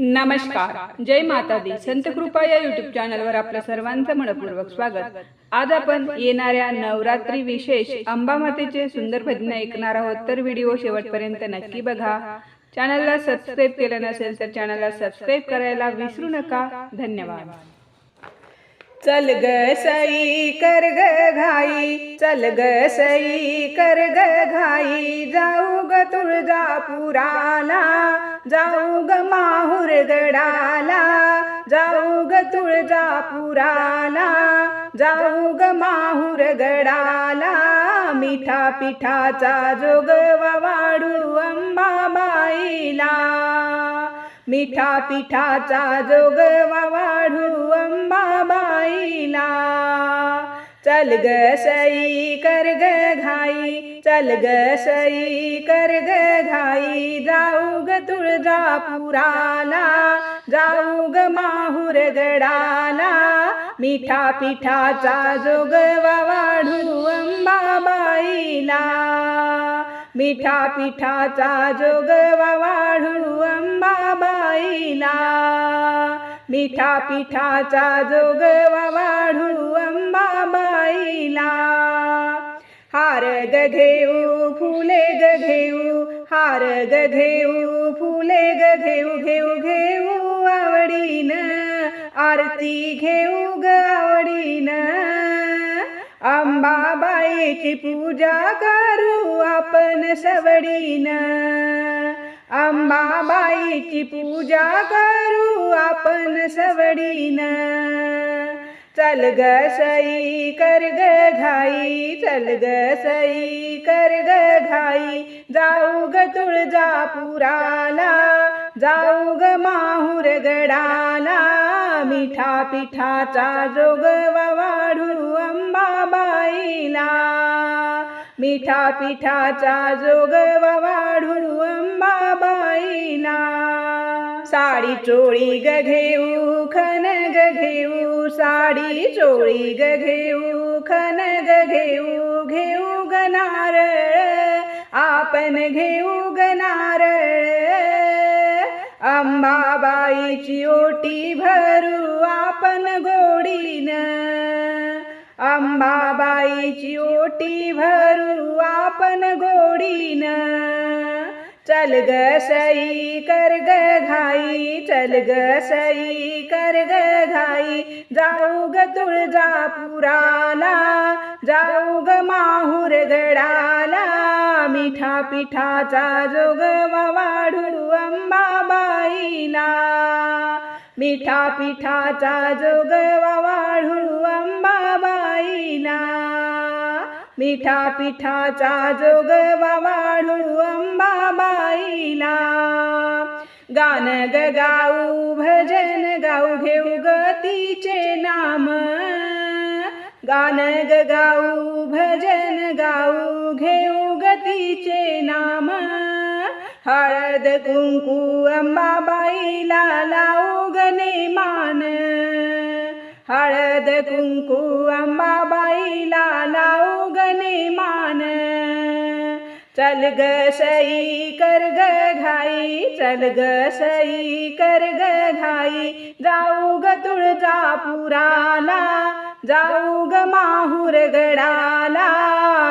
नमस्कार. जय माता दी संत कृपा या युट्यूब चॅनलवर आपलं सर्वांचं मनपूर्वक स्वागत. आज आपण येणाऱ्या नवरात्री विशेष अंबा मातेचे सुंदर भजन ऐकणार आहोत. तर व्हिडिओ शेवटपर्यंत नक्की बघा. चॅनलला सबस्क्राईब केलं नसेल तर चॅनलला सबस्क्राईब करायला विसरू नका. धन्यवाद. चल ग सई कर ग घाई चल ग सई कर ग घाई जाऊ ग तुळजापुराला जाऊ ग माहुर गडाला जाऊ ग तुळजापुराला जाऊ ग माहुर गडाला मिठा पिठाचा जोगवा वाढू अंबाबाईला. मिठा पिठाचा जोगवा वाढू अंबाबाईला. चल ग सई कर ग घाई चल ग सई कर ग घाई. जाऊ ग तुळजापुराला जाऊ ग माहुर गडाला मिठा पिठाचा जोगवा वाढू अंबाबाईला. मिठा पिठाचा जोगवा वाढू मिठा पिठाचा जोगवा वाढू अंबाबाईला. हार ग घेऊ फुले ग घेऊ हार ग घेऊ फुले ग घेऊ घेऊ घेऊ आवडीन. आरती घेऊ ग आवडीन. अंबाबाईची पूजा करू आपण सवडीन. अंबाबाईची पूजा करू आपण सवडीन. चल ग सई कर ग घाई चल ग सई कर ग घाई. जाऊ ग तुळजापुराला जाऊ ग माहूर गडाला मिठा पिठाचा जोगवा वाढू अंबाबाईला. मिठा पिठाचा जोगवा वाढू अंबा अंबाबाईला साडी चोळी ग घेऊ खन ग घेऊ. साडी चोळी ग घेऊ खन ग घेऊ. घेऊ ग नारळ आपण घेऊ ग नारळ. अंबाबाईची ओटी भरू आपण गोडीन. अंबाबाईची ओटी भरू आपण गोडीन. चल ग सई कर ग घाई चल ग सई कर ग घाई जाऊ ग तुळजापुराला जाऊ ग माहूर गडाला मिठा पिठाचा जोगवा वाढू अंबाबाईला. मिठा पिठाचा जोगवा वाढू अंबाबाईला. मिठा पिठाचा जोगवा वाढू अंबाबाईला. गान ग गाऊ भजन गाऊ घेऊ गतीचे नाम. गान ग गाऊ भजन गाऊ घेऊ गतीचे नाम. हळद कुंकू अंबाबाईला लाऊ गणे मान हळद कुंकू अंबाबाईला लावू गणे मान चल ग सई कर ग घाई चल ग सई कर ग घाई. जाऊ ग तुळजापुराला जाऊ ग माहूर गडाला.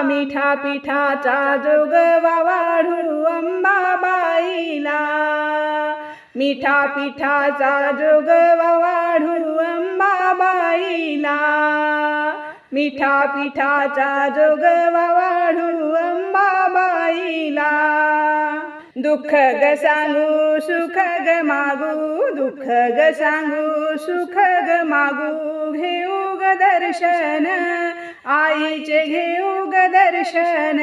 मिठा पिठाचा जोग वाढू अंबाबाईला. मिठा पिठाचा जोग वाढू अंबाबाईला मिठा पिठाचा जोगवा वाढू अंबाबाईला. दुःख ग सांगू सुख ग मागू. दुःख ग सांगू सुख ग मागू. घेऊ ग दर्शन आईचे घेऊ ग दर्शन.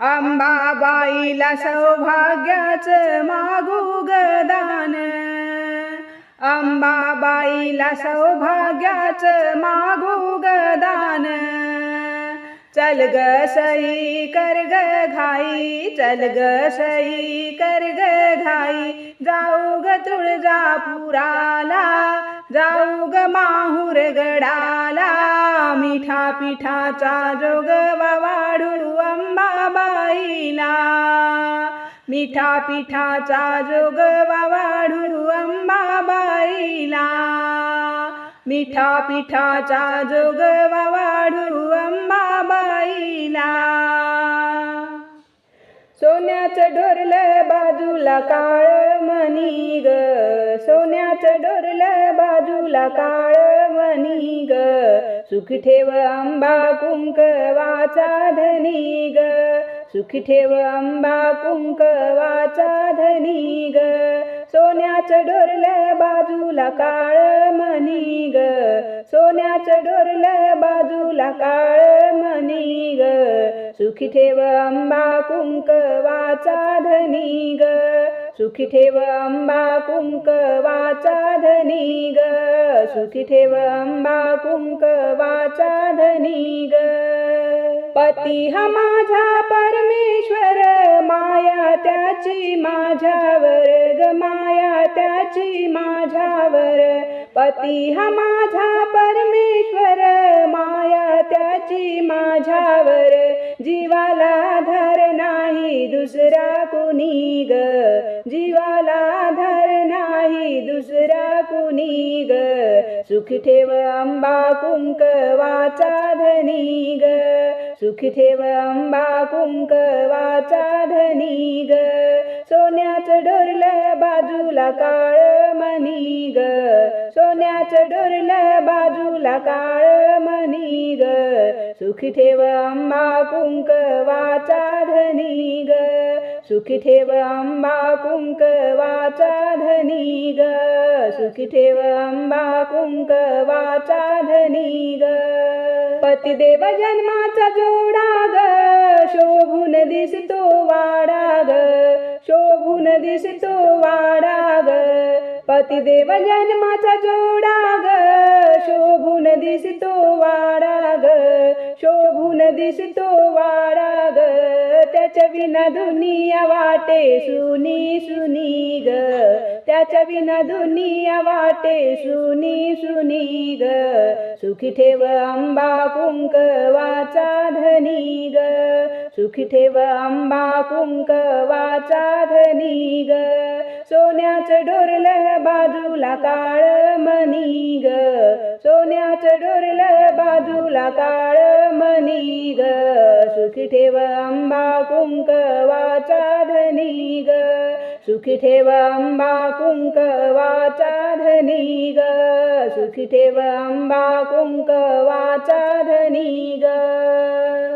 अंबाबाईला सौभाग्याचं मागू ग दान. अंबाबाईला सौभाग्याचं मागू गदान चल ग सई कर ग घाई चल ग सई कर ग घाई. जाऊ ग तुळजापुराला जाऊ ग माहूर गडाला. मिठा पिठाचा जोगवा वाढू अंबाबाईला. मिठा पिठाचा जोगवा वाढू अंबाबाईला. मिठा पिठाचा जोगवा वाढू अंबाबाईला. सोन्याचं ढोरलं बाजूला काळ मणी ग. सोन्याचं ढोरलं बाजूला काळ मनी ग. सुख ठेव आंबा कुंकवाचा धनी ग. सुखी ठेव आंबा कुंकवाचा धनी ग. सोन्याचं ढोरलं बाजूला काळ मनी ग. सोन्याचं ढोरलं बाजूला काळ मनी ग. सुखी ठेव आंबा कुंकवाचा धनी ग. सुखी ठेव आंबा कुंकवाचा धनी ग. सुखी ठेव आंबा कुंकवाचा धनी ग. पती हा माझा परमेश्वर माया त्याची माझ्यावर ग माया त्याची माझ्यावर. पती हा माझा परमेश्वर माया त्याची माझ्यावर. जीवाला धर नाही दुसरा कुणी ग जीवाला धर नाही दुसरा कुणी ग. सुख ठेव आंबा कुंकवाचा धनी ग. सुखी ठेव आंबा कुंकवाचा धनी ग. सोन्याचं डोरलं बाजूला काळ मनी ग. सोन्याचं डोरल बाजूला काळ मनी ग. सुखी ठेव आंबा कुंकवाचा धनी ग. सुखी ठेव आंबा कुंकवाचा धनी ग. सुखी ठेव आंबा कुंकवाचा धनी ग. पतिदेव जन्माचा जोडा ग शोभून दिसतो वाडा ग शोभून दिसतो वाडा ग पतिदेव जन्माचा जोडा ग शोभून दिसतो वाडा ग शोभून दिसतो वाडा ग त्याच्या विना दुनिया वाटे सुनी सुनी ग. त्याच्या विना दुनिया वाटे सुनी सुनी ग. सुखी ठेव आंबा कुंकवाचा धनी ग. सुखी ठेव आंबा कुंकवाचा धनी ग. सोन्याचं डोरल बाजूला काळ मनी ग. सोन्याचं डोरल बाजूला काळ मनी ग. सुखी ठेव आंबा कुंकवाचा धनी ग. सुखी ठेव आंबा कुंकवाचा धनी ग सुखी ठेव आंबा कुंकवाचा धनी ग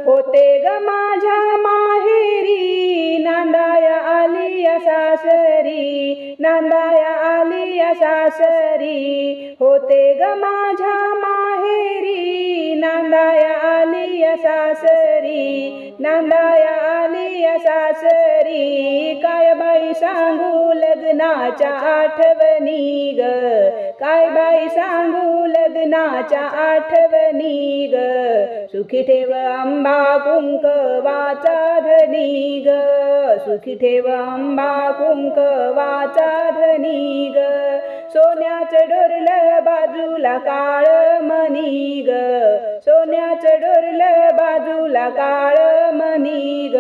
होते ग माझ्या माहेरी नांदाया आली सासरी नांदाया आली सासरी. होते ग माझ्या माहेरी नांदाया आली सासरी नांदाया आली सासरी काय बाई सांगू लग्नाच्या आठवणी ग? काय बाई सांगू लग्नाच्या आठवणी ग? सुखी ठेव आंबा कुंकवाचा धनी ग. सुखी ठेव आंबा कुंकवाचा धनी ग. सोन्याचं डोरलं बाजूला काळ मणी ग. सोन्याचं डोरलं बाजूला काळ मणी ग.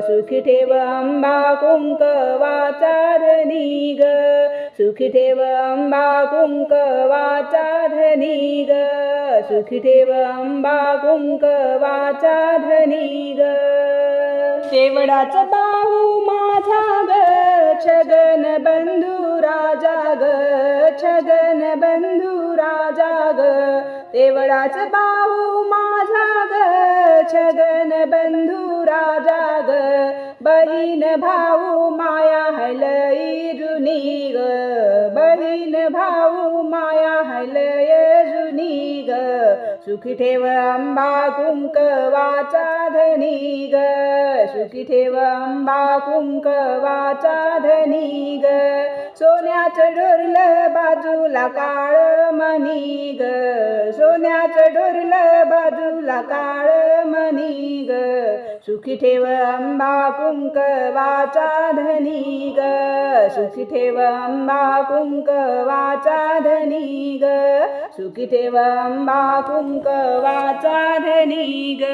सुखी ठेव अंबा कुंकवाचा धनी ग. सुखी ठेव अंबा कुंकवाचा धनी ग. सुखी ठेव अंबा कुंकवाचा धनी ग. शेवडाचा बाहू माझा ग. छगन बंधू राजा ग. छगन बंधू राजा ग देवळाच बाहू माझा ग छगन बंधू राजा ग बहीण भाऊ माया हलई जुनी ग. बहीण भाऊ माया हलय सुखी ठेव अंबा कुंक वाचा धनी ग. सुखी ठेव अंबा कुंक वाचा धनी ग. सोन्याचं डोरलं बाजूला काळ मनी ग. सोन्याचं डोरलं बाजूला काळ मनी ग. सुखी ठेव अंबा कुंक वाचा धनी ग. सुखी ठेव अंबा कुंक वाचा धनी ग. सुखी ठेव अंबा कुंक वाचा धनी ग.